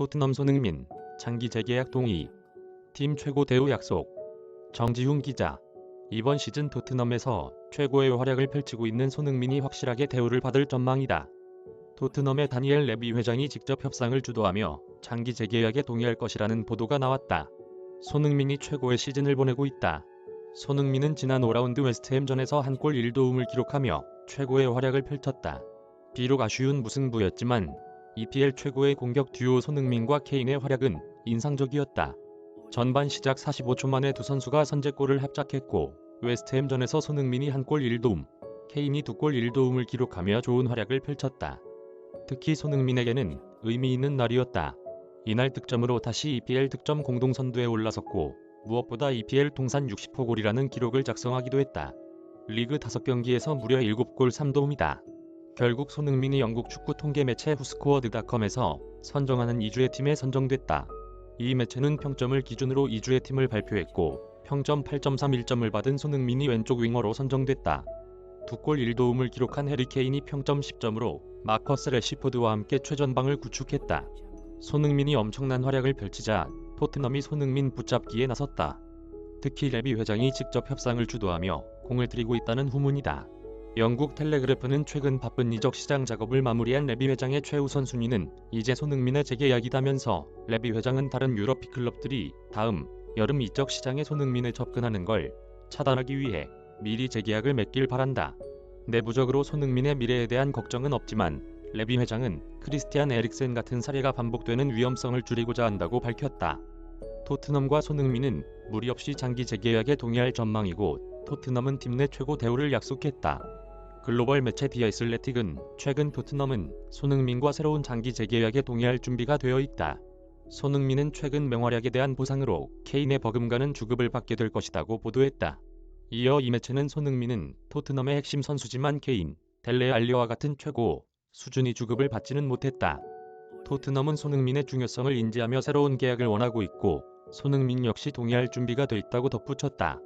토트넘 손흥민 장기 재계약 동의 팀 최고 대우 약속 정지훈 기자 이번 시즌 토트넘에서 최고의 활약을 펼치고 있는 손흥민이 확실하게 대우를 받을 전망이다. 토트넘의 다니엘 레비 회장이 직접 협상을 주도하며 장기 재계약에 동의할 것이라는 보도가 나왔다. 손흥민이 최고의 시즌을 보내고 있다. 손흥민은 지난 5라운드 웨스트햄전에서 한 골 1도움을 기록하며 최고의 활약을 펼쳤다. 비록 아쉬운 무승부였지만 EPL 최고의 공격 듀오 손흥민과 케인의 활약은 인상적이었다. 전반 시작 45초 만에 두 선수가 선제골을 합작했고 웨스트햄전에서 손흥민이 한 골 1도움, 케인이 두 골 1도움을 기록하며 좋은 활약을 펼쳤다. 특히 손흥민에게는 의미 있는 날이었다. 이날 득점으로 다시 EPL 득점 공동 선두에 올라섰고 무엇보다 EPL 통산 60호 골이라는 기록을 작성하기도 했다. 리그 5경기에서 무려 7골 3도움이다. 결국 손흥민이 영국 축구 통계 매체 후스코어드닷컴에서 선정하는 2주의 팀에 선정됐다. 이 매체는 평점을 기준으로 2주의 팀을 발표했고 평점 8.31점을 받은 손흥민이 왼쪽 윙어로 선정됐다. 두 골 1도움을 기록한 해리케인이 평점 10점으로 마커스 레시포드와 함께 최전방을 구축했다. 손흥민이 엄청난 활약을 펼치자 토트넘이 손흥민 붙잡기에 나섰다. 특히 레비 회장이 직접 협상을 주도하며 공을 들이고 있다는 후문이다. 영국 텔레그래프는 최근 바쁜 이적 시장 작업을 마무리한 레비 회장의 최우선 순위는 이제 손흥민의 재계약이다면서 레비 회장은 다른 유럽 클럽들이 다음 여름 이적 시장에 손흥민에 접근하는 걸 차단하기 위해 미리 재계약을 맺길 바란다. 내부적으로 손흥민의 미래에 대한 걱정은 없지만 레비 회장은 크리스티안 에릭센 같은 사례가 반복되는 위험성을 줄이고자 한다고 밝혔다. 토트넘과 손흥민은 무리 없이 장기 재계약에 동의할 전망이고 토트넘은 팀 내 최고 대우를 약속했다. 글로벌 매체 디아슬레틱은 최근 토트넘은 손흥민과 새로운 장기 재계약에 동의할 준비가 되어 있다. 손흥민은 최근 맹활약에 대한 보상으로 케인의 버금가는 주급을 받게 될 것이라고 보도했다. 이어 이 매체는 손흥민은 토트넘의 핵심 선수지만 케인, 델레 알리와 같은 최고 수준이 주급을 받지는 못했다. 토트넘은 손흥민의 중요성을 인지하며 새로운 계약을 원하고 있고 손흥민 역시 동의할 준비가 돼 있다고 덧붙였다.